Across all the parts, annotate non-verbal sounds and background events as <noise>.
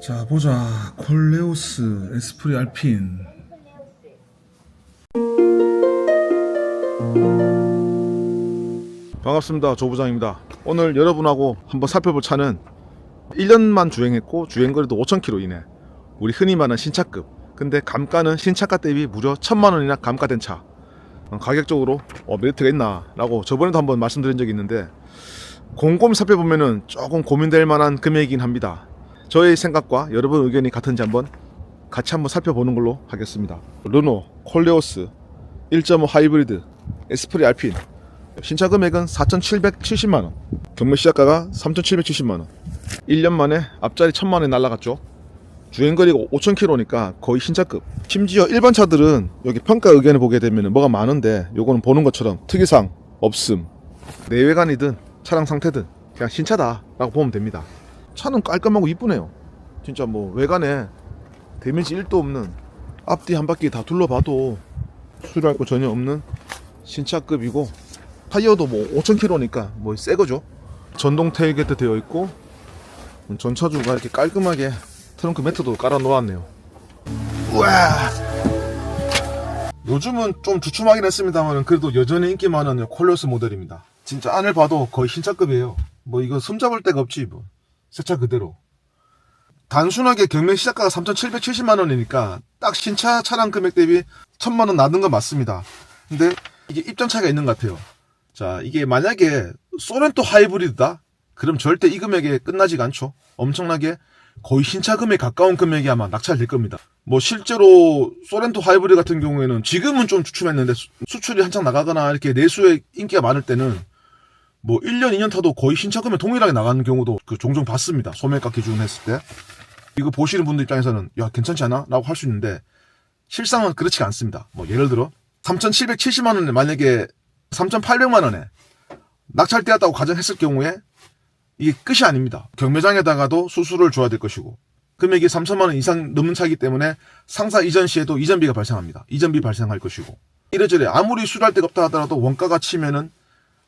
자 보자. 콜레오스 에스프리 알핀. 반갑습니다. 조 부장입니다. 오늘 여러분하고 한번 살펴볼 차는 1년만 주행했고 주행거리도 5,000km 이내. 우리 흔히 말하는 신차급. 근데 감가는 신차가 대비 무려 1,000만원이나 감가된 차. 어, 가격적으로 어, 메리트가 있나? 라고 저번에도 한번 말씀드린 적이 있는데 곰곰이 살펴보면은 조금 고민될 만한 금액이긴 합니다 저의 생각과 여러분 의견이 같은지 한번 같이 한번 살펴보는 걸로 하겠습니다. 르노 콜레오스 1.5 하이브리드 에스프리 알핀 신차 금액은 4,770만 원, 경매 시작가가 3,770만 원. 1년 만에 앞자리 1,000만 원이 날라갔죠. 주행 거리가 5,000km니까 거의 신차급. 심지어 일반 차들은 여기 평가 의견을 보게 되면 뭐가 많은데 요거는 보는 것처럼 특이사항 없음. 내외관이든 차량 상태든 그냥 신차다 라고 보면 됩니다. 차는 깔끔하고 이쁘네요. 진짜 뭐 외관에 데미지 1도 없는 앞뒤 한 바퀴 다 둘러봐도 수리할 거 전혀 없는 신차급이고 타이어도 뭐 5,000km니까 뭐 새 거죠. 전동 테일게트 되어 있고 전차주가 이렇게 깔끔하게 트렁크 매트도 깔아 놓았네요. 우와! 요즘은 좀 주춤하긴 했습니다만 그래도 여전히 인기 많은 콜레오스 모델입니다. 진짜 안을 봐도 거의 신차급이에요. 뭐 이거 손잡을 데가 없지 뭐. 세차 그대로. 단순하게 경매 시작가가 3,770만 원이니까 딱 신차 차량 금액 대비 1,000만 원 나는 건 맞습니다. 근데 이게 입장 차이가 있는 것 같아요. 자, 이게 만약에 소렌토 하이브리드다? 그럼 절대 이 금액에 끝나지가 않죠. 엄청나게 거의 신차 금액에 가까운 금액이 아마 낙찰될 겁니다. 뭐 실제로 소렌토 하이브리드 같은 경우에는 지금은 좀 주춤했는데 수- 수출이 한창 나가거나 이렇게 내수에 인기가 많을 때는 뭐 1년, 2년 타도 거의 신차금에 동일하게 나가는 경우도 그 종종 봤습니다. 소매가 기준했을 때. 이거 보시는 분들 입장에서는 야, 괜찮지 않아? 라고 할 수 있는데 실상은 그렇지가 않습니다. 뭐 예를 들어 3,770만 원에 만약에 3,800만 원에 낙찰되었다고 가정했을 경우에 이게 끝이 아닙니다. 경매장에다가도 수수료를 줘야 될 것이고 금액이 3천만 원 이상 넘는 차이기 때문에 상사 이전 시에도 이전비가 발생합니다. 이전비 발생할 것이고 이래저래 아무리 수리할 데가 없다 하더라도 원가가 치면은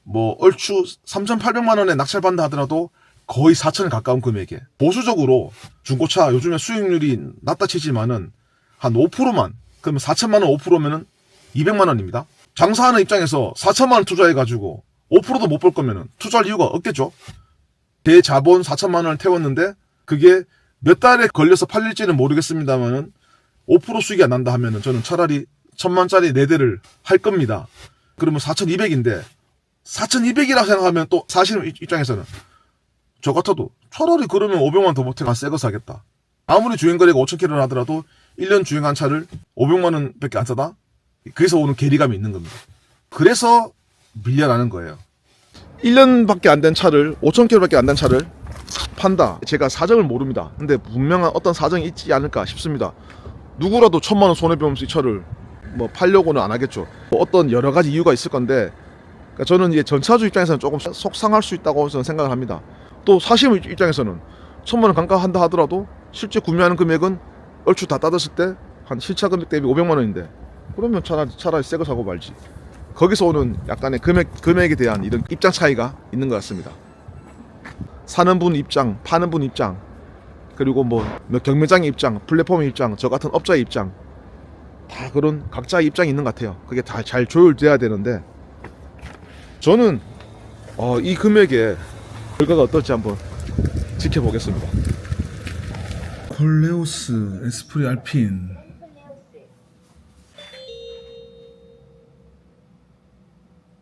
뭐 얼추 3,800만 원에 낙찰받는다 하더라도 거의 4천에 가까운 금액에 보수적으로 중고차 요즘에 수익률이 낮다 치지만은 한 5%만 그러면 4천만 원 5%면은 200만 원입니다. 장사하는 입장에서 4천만 원 투자해 가지고 5%도 못 벌 거면은 투자할 이유가 없겠죠. 대자본 4천만 원을 태웠는데 그게 몇 달에 걸려서 팔릴지는 모르겠습니다만은 5% 수익이 안 난다 하면은 저는 차라리 천만짜리 4대를 할 겁니다. 그러면 4,200인데 4,200이라 생각하면 또 사실 입장에서는 저 같아도 차라리 그러면 500만 더 보태가 새거 사겠다. 아무리 주행 거리가 5,000km 하더라도 1년 주행한 차를 500만 원밖에 안 사다? 그래서 오는 괴리감이 있는 겁니다. 그래서 밀려나는 거예요. 1년밖에 안 된 차를 5,000km밖에 안 된 차를 판다. 제가 사정을 모릅니다. 근데 분명한 어떤 사정이 있지 않을까 싶습니다. 누구라도 천만 원 손해 보면서 이 차를 뭐 팔려고는 안 하겠죠. 뭐 어떤 여러 가지 이유가 있을 건데 그러니까 저는 이제 전차주 입장에서는 조금 속상할 수 있다고 저는 생각을 합니다. 또 사심 입장에서는 천만 원 감가한다 하더라도 실제 구매하는 금액은 얼추 다 따졌을 때 한 실차 금액 대비 500만 원인데 그러면 차라리 차라리 새거 사고 말지. 거기서 오는 약간의 금액 금액에 대한 이런 입장 차이가 있는 것 같습니다. 사는 분 입장, 파는 분 입장, 그리고 뭐 경매장의 입장, 플랫폼의 입장, 저 같은 업자의 입장 다 그런 각자의 입장이 있는 것 같아요. 그게 다 잘 조율돼야 되는데 저는 어, 이 금액에 결과가 어떨지 한번 지켜보겠습니다. 콜레오스 에스프리 알핀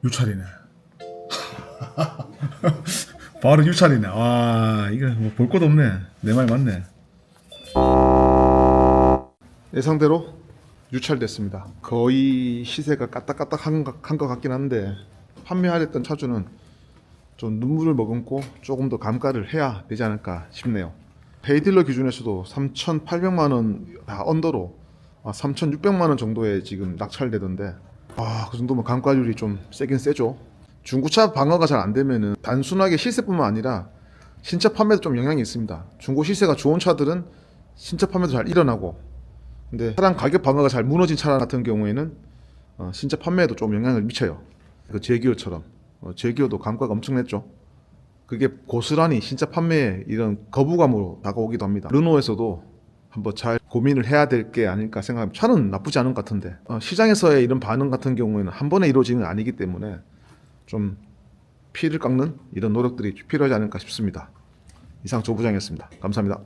유찰이네. <laughs> 바로 유찰이네. 와 이거 뭐 볼 것도 없네. 내 말 맞네. 예상대로 유찰됐습니다. 거의 시세가 까딱까딱 한 것, 한것 같긴 한데 판매하랬던 차주는 좀 눈물을 머금고 조금 더 감가를 해야 되지 않을까 싶네요. 페이딜러 기준에서도 3,800만 원 다 언더로 아, 3,600만 원 정도에 지금 낙찰되던데 아, 그 정도면 감가율이 좀 세긴 세죠. 중고차 방어가 잘 안 되면은 단순하게 시세뿐만 아니라 신차 판매도 좀 영향이 있습니다. 중고 시세가 좋은 차들은 신차 판매도 잘 일어나고 근데 차량 가격 방어가 잘 무너진 차 같은 경우에는 어, 신차 판매에도 좀 영향을 미쳐요. 그 제기어처럼 어, 제기어도 감가가 엄청났죠. 그게 고스란히 신차 판매에 이런 거부감으로 다가오기도 합니다. 르노에서도 한번 잘 고민을 해야 될 게 아닐까 생각합니다. 차는 나쁘지 않은 것 같은데 어, 시장에서의 이런 반응 같은 경우에는 한 번에 이루어지는 게 아니기 때문에 좀 피를 깎는 이런 노력들이 필요하지 않을까 싶습니다. 이상 조 부장이었습니다. 감사합니다.